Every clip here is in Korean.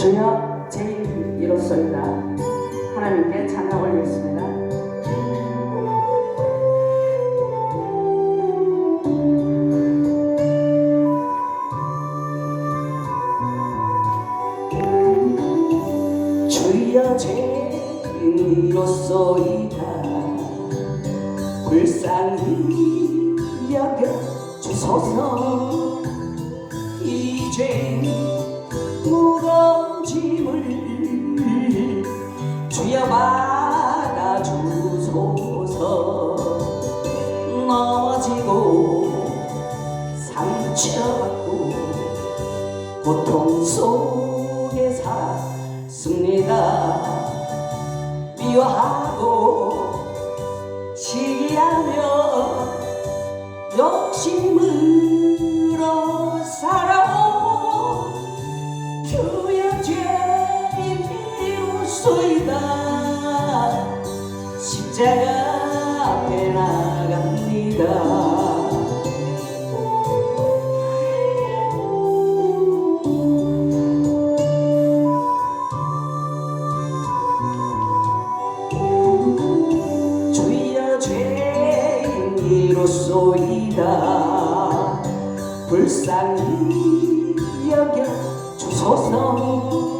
주여 제 이로소이다. 하나님께 찬양 올리겠습니다. 주여 죄인 이로소이다 불쌍히 여겨 주소서. 이제 주여 받아 주소서. 넘어지고 상처받고 고통 속에 살았습니다. 미워하고 소이다 십자가 앞에 나갑니다. 주여 죄인 이로소이다. 불쌍히 여겨 주소서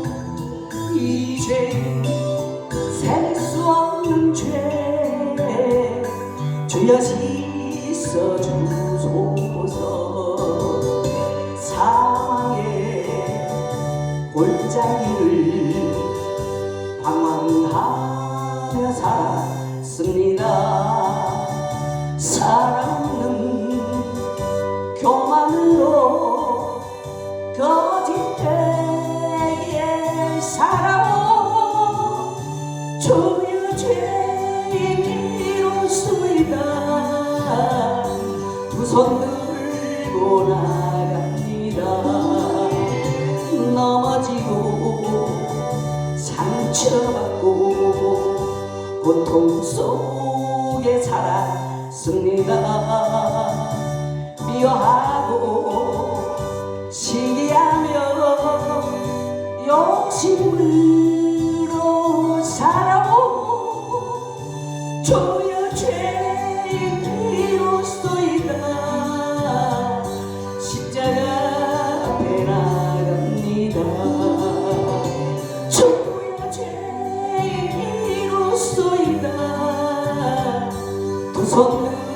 주여 씻어 주소서. 사망의 골짜기를 방황하며 살았습니다. 사랑은 서툴고 나갑니다. 넘어지고 상처받고 고통 속에 살았습니다. 미워하고 시기하며 욕심으로 살아오 조여죄 우선